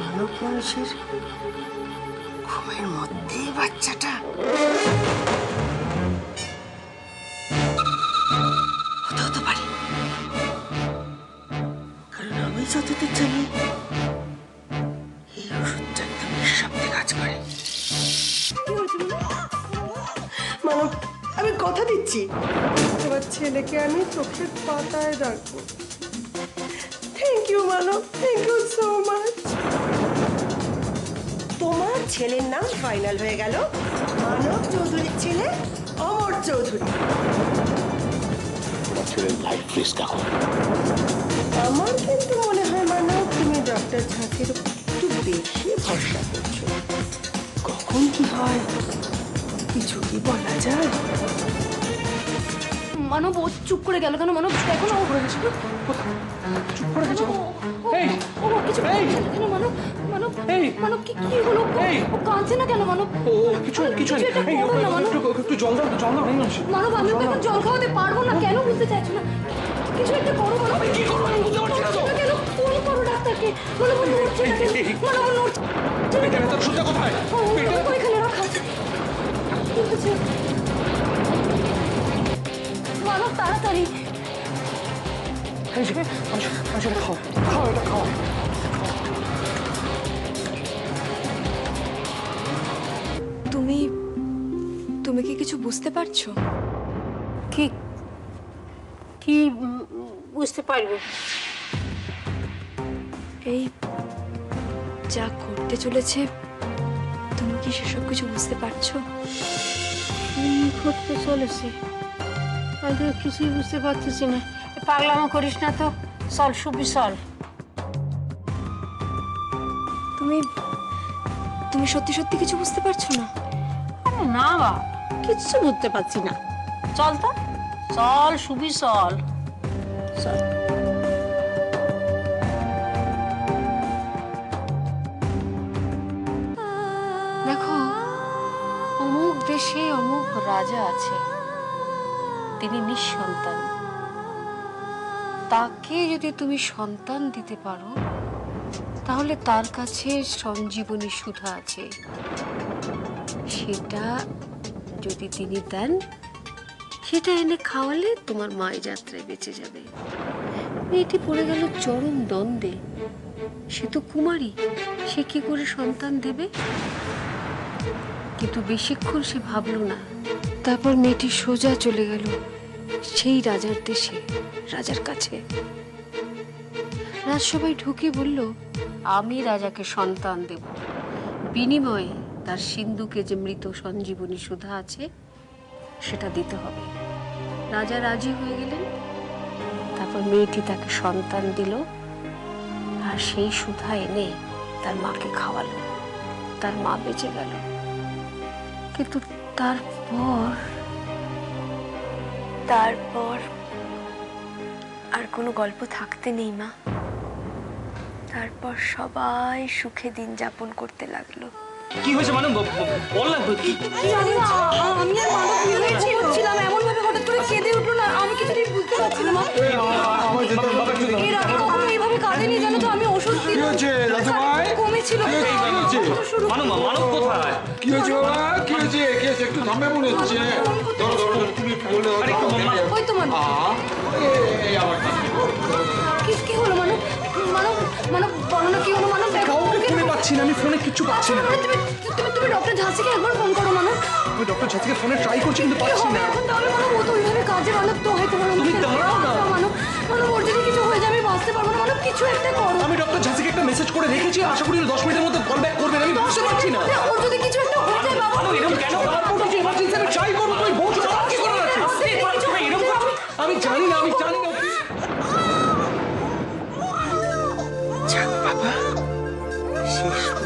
মানব মানুষের ঘুমের মধ্যেই বাচ্চাটা। হতে হতে পারে। আমি ওষুধটা কাজ করে। আমি কথা দিচ্ছি। তোমার ছেলেকে আমি চোখের পাতায় রাখব। Thank you Manab. Thank you so much ছেলের নাম ফাইনাল হয়ে গেল। মানব চৌধুরীর ছেলে অমর চৌধুরী। আমার কিন্তু মনে হয় মানব তুমি ডক্টর ঝাঁকের একটু বেশি ভরসা করছ। কখন কি হয় কিছু কি বলা যায়? মানব ও চুপ করে গেল কেন? মানব দেখো না ও করে গেছে। চুপ করে গেছো। এই ও কিছু এই! বলছে না কেন মানব মানব এই! মানব কি কি হলো? এই! ও কাঁদছে না কেন মানব ও কিছু কিছু এই, করো না মানব একটু একটু জল দাও জল দাও মানব আমি ওকে জল খাওয়াতে পারব না কেন বুঝতে চাইছো না? কিছু একটা করো মানব কি করব? আমি বুঝতে পারছি না কেন ফোন করো ডাক্তারকে? মানব নড়ছে না কেন? এই, এই। মানব নড়ছে পেটের ভেতর সুতা কোথায়? ও, ও, পেটের ওইখানে রাখা। মানব তাড়াতাড়ি। খাও খাও এটা খাও। কিছু বুঝতে পারছ? কি? কি বুঝতে পারব? এই যা করতে চলেছে তুমি কি সেসব কিছু বুঝতে পারছ? কি ঘটতে চলেছে। আমি কিছুই বুঝতে পারতেছি না। পাগলামো করিস না তো। চল সুবি চল। তুমি তুমি সত্যি সত্যি কিছু বুঝতে পারছ না? আরে না বা কিচ্ছু বুঝতে পারছি না। চল তো। চল সুবি চল। চল। দেখো, অমুক দেশে অমুক রাজা আছে। তিনি নিঃসন্তান। তাকে যদি তুমি সন্তান দিতে পারো, তাহলে তার কাছে সঞ্জীবনী সুধা আছে। সেটা যদি তিনি দেন, সেটা এনে খাওয়ালে তোমার মায়ের যাত্রায় বেঁচে যাবে। মেয়েটি পড়ে গেল চরম দ্বন্দ্বে। সে তো কুমারী, সে কি করে সন্তান দেবে? কিন্তু বেশিক্ষণ সে ভাবল না। তারপর মেয়েটি সোজা চলে গেল সেই রাজার দেশে, রাজার কাছে। রাজসভায় ঢুকে বলল, আমি রাজাকে সন্তান দেব। বিনিময়ে তার সিন্ধুকে যে মৃত সঞ্জীবনী সুধা আছে, সেটা দিতে হবে। রাজা রাজি হয়ে গেলেন, তারপর মেয়েটি তাকে সন্তান দিল, আর সেই সুধা এনে তার মাকে খাওয়ালো। তার মা বেঁচে গেল। কিন্তু তারপর তারপর আর কোনো গল্প থাকতে নেই মা। তারপর সবাই সুখে দিন যাপন করতে লাগল। কি হয়েছে মানে? বল না কি জানি না আমি আর মানব মিলে ছিলাম এমন ভাবে হঠাৎ করে কেঁদে উঠল না। আমি কিছুতেই বুঝতে পারছি না এর আগে কখনো এইভাবে কাঁদেনি জানো তো? আমি ওষুধ দিলাম কি হয়েছে, রাজুভাই? কমেছিল। কি হয়েছে? শুরু মানব মানব কোথায়? কি হয়েছে বাবা কি হয়েছে? কি হয়েছে একটু থামবে মনে হচ্ছে? ধরো ধরো তুমি বললে। ওই তো মানব আহা, এই, এই আমার পাচ্ছি না আমি ফোনে কিচ্ছু পাচ্ছি না তুমি তুমি তুমি ডক্টর ঝাঁসিকে একবার ফোন করো মানব আমি ডক্টর ছাত্রীকে ফোনে ট্রাই করছি কিন্তু পাচ্ছি না এখন তাহলে মানব ও তো ওইভাবে কাজে মানব তো হয়তো মানব তুমি দাঁড়াও না। মানব মানব ওর যদি কিছু হয়ে যায় আমি বাঁচতে পারব না মানব কিছু একটা করো আমি ডক্টর ঝাঁসিকে একটা মেসেজ করে রেখেছি আশা করি দশ মিনিটের মধ্যে কল ব্যাক করবেন আমি বুঝতে পারছি না ওর যদি কিছু একটা হয়ে যায় বাবা এরকম কেন তারপর কিছু emergency আমি ট্রাই করব তুমি বলছো না, কি? তুমি এরকম আমি জানি না আমি জানি না যাক 亲手